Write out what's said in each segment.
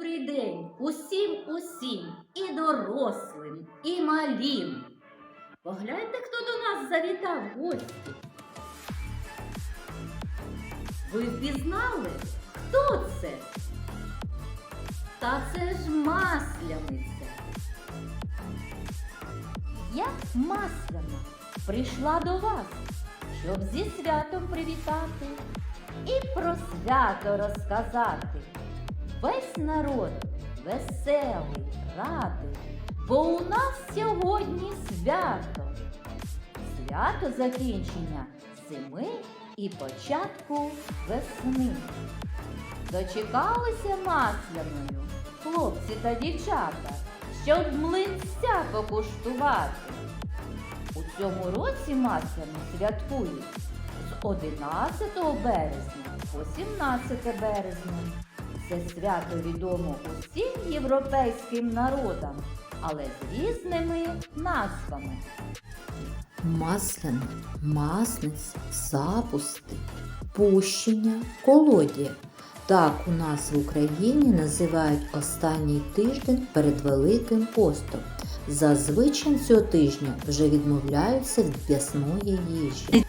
Добрий день усім усім, і дорослим, і малім. Погляньте, хто до нас завітав гості. Ви впізнали, хто це? Та це ж масляниця. Я масляна прийшла до вас, щоб зі святом привітати і про свято розказати. Весь народ веселий, радий, бо у нас сьогодні свято. Свято закінчення зими і початку весни. Дочекалися масляною хлопці та дівчата, щоб млинця покуштувати. У цьому році масляну святкують з 11 березня по 17 березня. Це свято відомо усім європейським народам, але з різними назвами. Масляна, масниця, запусти, пущення, колодія. Так у нас в Україні називають останній тиждень перед Великим постом. Зазвичай цього тижня вже відмовляються від м'ясної їжі.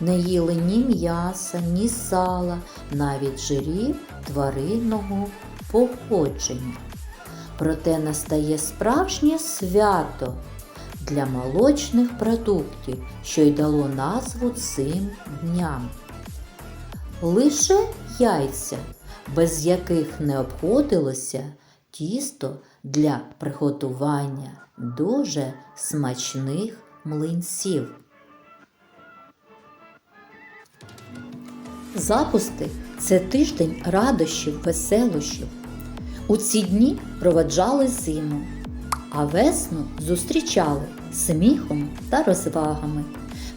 Не їли ні м'яса, ні сала, навіть жирів тваринного походження. Проте настає справжнє свято для молочних продуктів, що й дало назву цим дням. Лише яйця, без яких не обходилося тісто для приготування дуже смачних млинців. Запусти це тиждень радощів, веселощів. У ці дні проведжали зиму, а весну зустрічали сміхом та розвагами,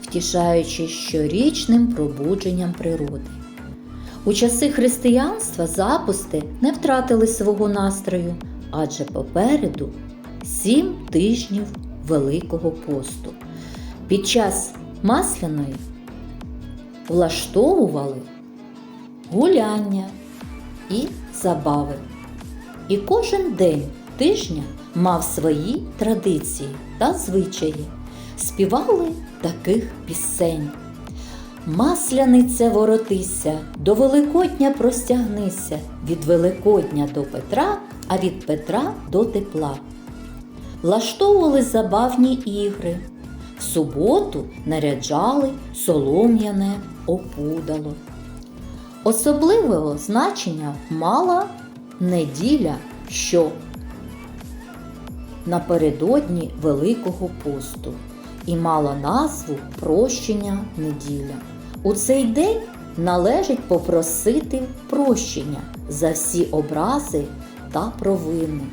втішаючись щорічним пробудженням природи. У часи християнства запусти не втратили свого настрою, адже попереду сім тижнів Великого посту. Під час масляної влаштовували гуляння і забави. І кожен день тижня мав свої традиції та звичаї. Співали таких пісень. Масляниця воротися, до Великодня простягнися, від Великодня до Петра, а від Петра до тепла. Влаштовували забавні ігри. В суботу наряджали солом'яне опудало. Особливого значення мала неділя, що напередодні Великого посту і мала назву прощення неділя. У цей день належить попросити прощення за всі образи та провини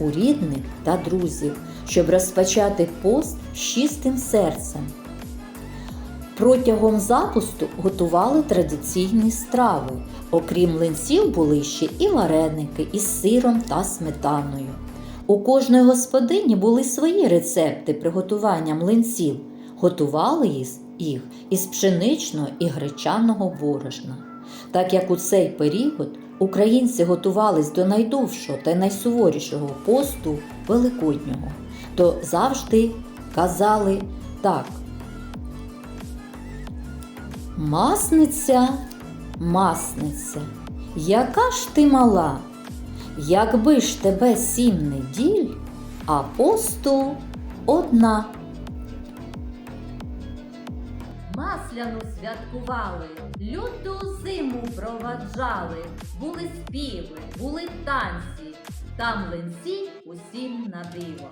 у рідних та друзів, щоб розпочати пост з чистим серцем. Протягом запусту готували традиційні страви. Окрім млинців, були ще і вареники із сиром та сметаною. У кожної господині були свої рецепти приготування млинців. Готували їх із пшеничного і гречаного борошна. Так як у цей період українці готувались до найдовшого та найсуворішого посту Великоднього, то завжди казали так. Масниця, масниця, яка ж ти мала, якби ж тебе сім неділь, а посту одна. Масляну святкували, люту зиму проваджали, були співи, були танці, та млинці усім на диво.